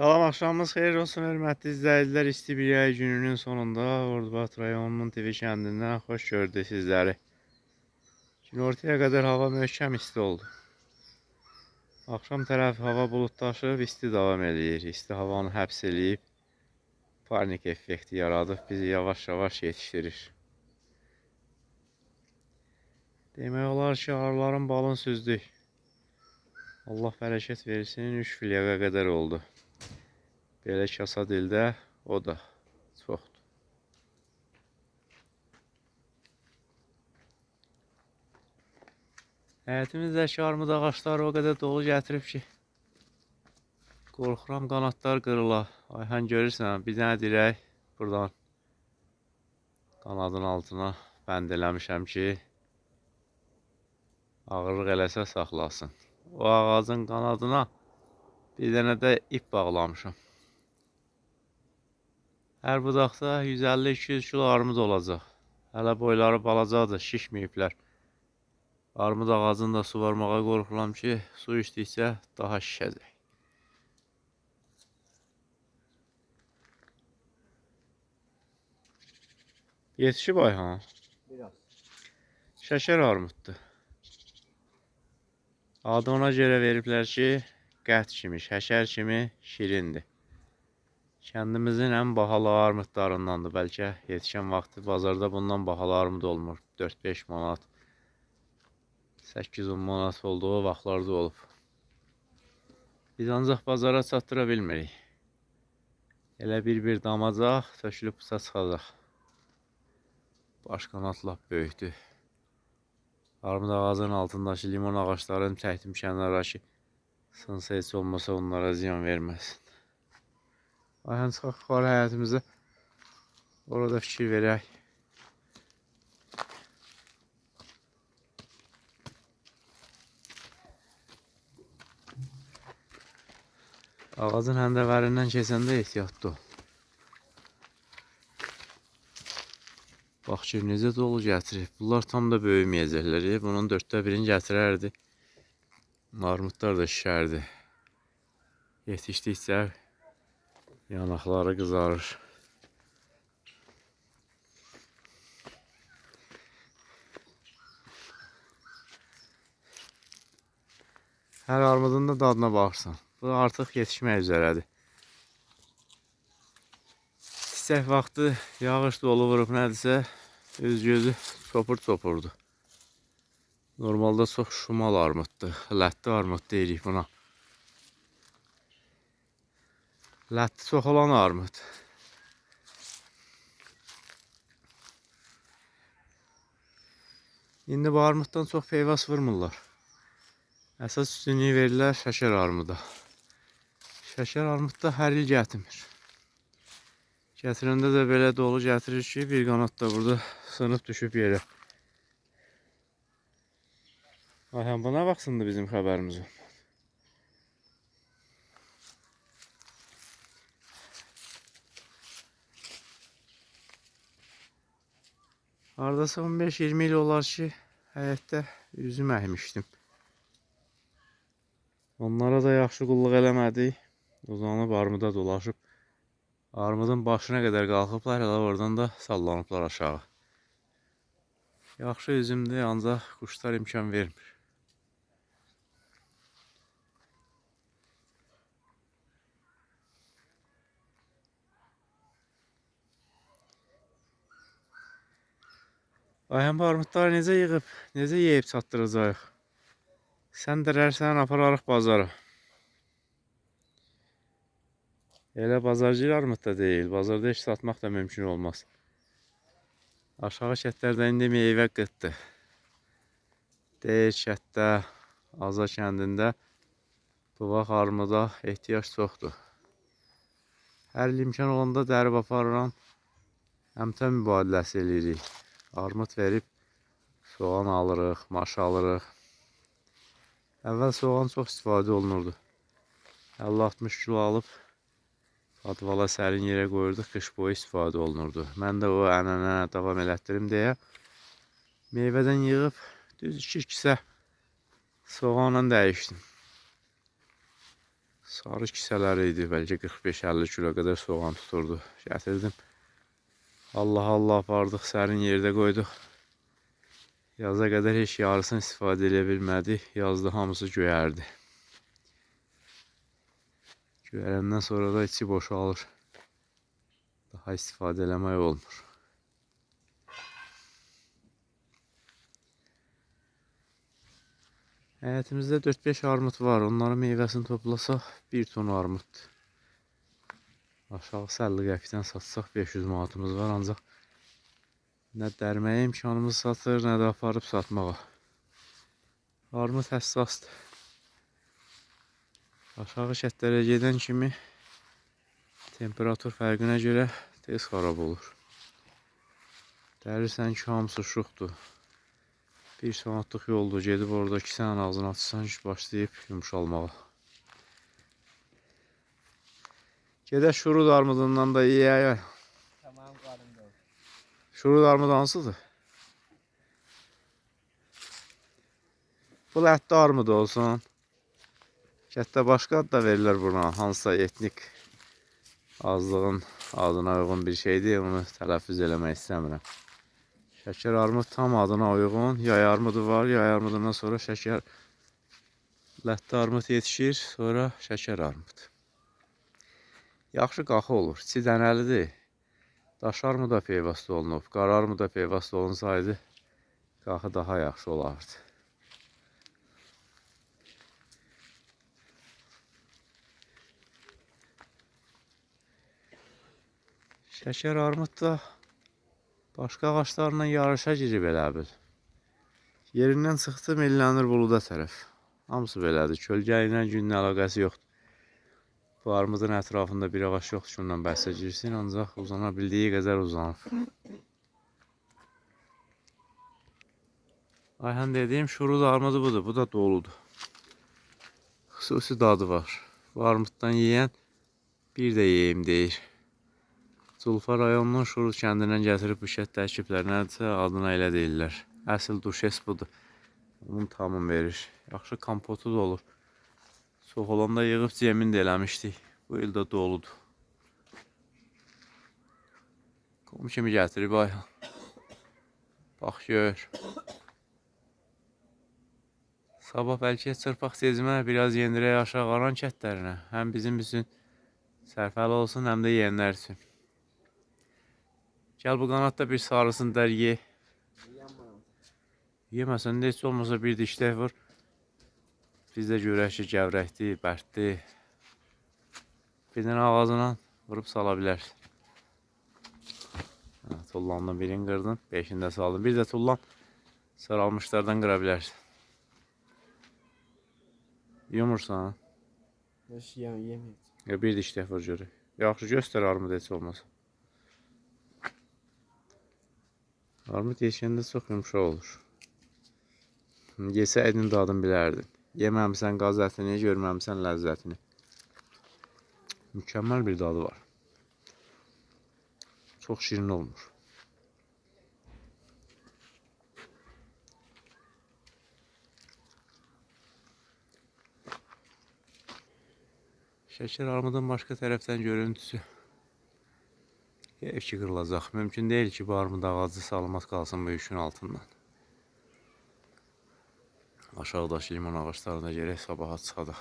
Salam axşamınız xeyir olsun hörmətli izləyicilər. İsti bir yay gününün sonunda Ordubad rayonunun TV kəndindən xoş gördük sizləri. Günortaya qədər hava möhkəm isti oldu. Axşam tərəf hava buludlaşıb, isti davam eləyir. İsti havanı həbs eləyib panik effekti yaradıb bizi yavaş-yavaş yetişdirir. Demək olar ki, arıların balın süzdük. Allah bərəkət versin, 3 filyağa qədər oldu. Belə kasa dildə o da çoxdur. Həyətimizdəki armud ağacları o qədər dolu gətirib ki, qorxuram qanadlar qırıla. Ayhan görürsən, bir dənə dirək buradan qanadın altına bənd eləmişəm ki, ağırlıq eləsə saxlasın. O ağacın qanadına bir dənə də ip bağlamışam. Hər budaqda 150-200 kilo armud olacaq. Hələ boyları balacadır, şişməyiblər. Armud ağacını da suvarmağa qorxuram ki, su içdikcə daha şişəcək. Yetişib Ayhan. Biraz. Şəkər armuddur. Adı ona görə veriblər ki, qət kimi, şəkər kimi şirindir. Kəndimizin ən bahalı armudlarındandır. Bəlkə yetişən vaxtı bazarda bundan bahalı armud olmur. 4-5 manat, 8-10 manat olduğu vaxtlarda olub. Biz ancaq bazara çatdıra bilmirik. Elə bir-bir damacaq, tökülüb busa çıxacaq. Baş qanat lap böyükdür. Armud ağacının altındakı limon ağaçlarını çəkdim kənara ki, sınsa heç olmasa onlara ziyan verməsin. Ayhan çıxaq var həyətimizdə. Orada fikir verək. Ağacın həndəvərindən keçəndə ehtiyatlı ol. Bax ki, necə dolu gətirib. Bunlar tam da böyüməyəcəklər. e. Bunun dörddə birini gətirərdi. Armudlar da şişərdi. Yetişdikcə yanaqları qızarır. Hər armudun da dadına baxırsan. Bu artıq yetişmək üzrədir. Çiçək vaxtı yağış dolu vurub nədirsə, üz gözü çopur çopurdu. Normalda çox şumal armuddur. Lətli armud deyirik buna. Çox olan armud. İndi bu armuddan çox peyvas vurmurlar. Əsas üstünlüyü verirlər şəkər armuda. Şəkər armudda hər il gətirmir. Gətirəndə də belə dolu gətirir ki, bir qanat da burada sınıb düşüb yerə. Ayhan buna baxsındı bizim xəbərimizə. Hardasa 15-20 il olar ki, həyətdə üzüm əkmişdim. Onlara da yaxşı qulluq eləmədik. Uzanıb armuda dolaşıb. Armudun başına qədər qalxıblar, elə oradan da sallanıblar aşağı. Yaxşı üzümdür, ancaq quşlar imkan vermir. Ayhan bu armudları necə yığıb, necə yeyib çatdıracağıq? Sən dərərsən, apararıq bazara. Elə bazarcı armud da deyil. Bazarda heç satmaq da mümkün olmaz. Aşağı kətlərdə indi meyvə qıtdı. Deyir kətdə, Aza kəndində bu vaxt armuda ehtiyac çoxdur. Hər il imkan olanda dərib aparıram. Əmtə mübadiləsi eləyirik. Armud verib soğan alırıq, maş alırıq. Əvvəl soğan çox istifadə olunurdu. 50-60 kilo alıb Advala sərin yerə qoyurduq, qış boyu istifadə olunurdu. Mən də o ənənə davam elətdirim deyə meyvədən yığıb düz 2 kisə soğanla dəyişdim. Sarı kisələri idi. Bəlkə 45-50 kilo qədər soğan tuturdu. Gətirdim. Allah Allah apardıq, sərin yerdə qoyduq. Yaza qədər heç yarısını istifadə edə bilmədik. Yazda hamısı göyərdi. Göyərəndən sonra da içi boşalır. Daha istifadə eləmək olmur. Həyətimizdə 4-5 armud var. Onların meyvəsini toplasaq 1 ton armud. Aşağı 50 qəpikdən satsaq 500 manatımız var ancaq nə dərməyə imkanımız satır, nə də aparıb satmağa. Armud həssasdır. Aşağı şəttlərə gedən kimi temperatur fərqinə görə tez xarab olur. Dərirsən ki, hamısı şuxdur. Bir saatlıq yoldur. Gedib orada iki sənin ağzını açsan başlayıb yumuşalmağa. Gedək şurud armudundan da yeyək. Tamam karım da. Şurud armud hansıdır? Bu ləhdə armud olsun. Kətdə başqa ad da verirlər buna. Hansısa etnik azlığın adına uyğun bir şeydir. Onu tələffüz eləmək istəmirəm. Şəkər armud tam adına uyğun. Yay armudu var. Yay armudundan sonra şəkər ləhdə armud yetişir. Sonra şəkər armud. Yaxşı qaxı olur. İçi dənəlidir. Daş armuda peyvəst olunub. Qara armuda peyvəst olunsaydı qaxı daha yaxşı olardı. Şəkər armud da başqa ağaclarla yarışa girib elə bil. Yerindən çıxdı millənir buluda tərəf. Hamısı belədir. Kölgə ilə günün əlaqəsi yoxdur. Armudun ətrafında bir ağac yoxdur ki, ondan bəhsə girsin, ancaq uzana bildiyi uzanıb. Ayhan dediyim şurud armudu budur. Bu da doludur. Xüsusi dadı var. Bu armuddan yeyən bir də yeyim deyir. Zulfa rayonunun Şurud kəndindən gətirib bu şət tərkiblər nədirsə adına elə deyirlər. Əsl duşes budur. Onun tamam verir. Yaxşı kompotu da olur. Çox olanda yığıb cəmin də eləmişdik. Bu il də doludur. Qom kimi gətirib ay. Bax gör. Sabah bəlkə çırpaq sezmə biraz yendirək aşağı qaran kətlərinə. Həm bizim üçün sərfəli olsun, həm də yeyənlər üçün. Gəl bu qanatda bir sarısın dər ye. Yanmayalım. Yeməsən də heç olmasa bir dişdə vur. Biz də görək ki, gəvrəkdir, bərtdir. Bir dənə ağzına vurub sala bilərsən. Hə, tullandan birini qırdın, beşini də saldın. Bir də tullan saralmışlardan qıra bilərsən. Yumursan. Beş yem yemeyiz. Ya bir dişdə vur görək. Yaxşı göstər armud heç olmasa. Armud yeşəndə çox yumşaq olur. Yesəydin dadını bilərdin. Yeməmisən qaz ətini, görməmisən ləzzətini. Mükəmməl bir dadı var. Çox şirin olmuş. Şəkər armudun başqa tərəfdən görüntüsü. Ev ki qırılacaq. Mümkün deyil ki, bu armud ağacı salamat qalsın bu yükün altından. Aşağıdakı limon ağaçlarına gerək sabaha çıxadaq.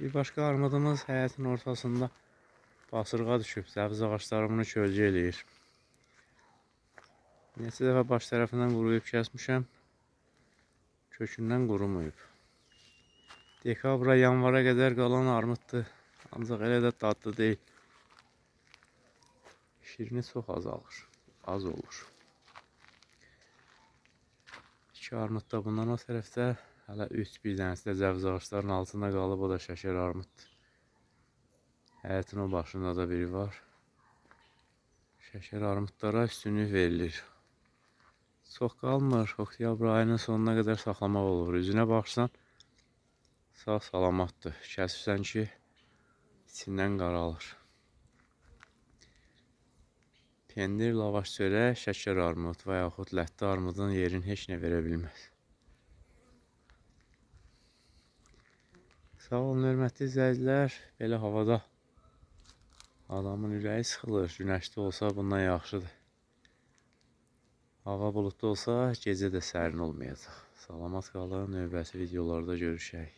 Bir başqa armudumuz həyətin ortasında basırğa düşüb. Səbz ağaclarımını kölgə eləyir. Neçə dəfə baş tərəfindən quruyub kəsmişəm. Kökündən qurumayıb. Dekabra, yanvara qədər qalan armuddur. Ancaq elə də dadlı deyil. Şirini çox azalır. Az olur. İki armud da bundan o tərəfdə hələ üç bir dənəsi də cəviz altında qalıb. O da şəkər armuddur. Həyətin o başında da biri var. Şəkər armudlara üstünlük verilir. Çox qalmır. Oktyabr ayının sonuna qədər saxlamaq olur. Üzünə baxsan sağ salamatdır. Kəsirsən ki içindən qaralır. Pendir, lavaş çörək, şəkər armud və yaxud ləhdə armudun yerini heç nə verə bilməz. Sağ olun hörmətli izləyicilər. Belə havada adamın ürəyi sıxılır. Günəşli olsa bundan yaxşıdır. Hava buludlu olsa gecə də sərin olmayacaq. Salamat qalın. Növbəti videolarda görüşək.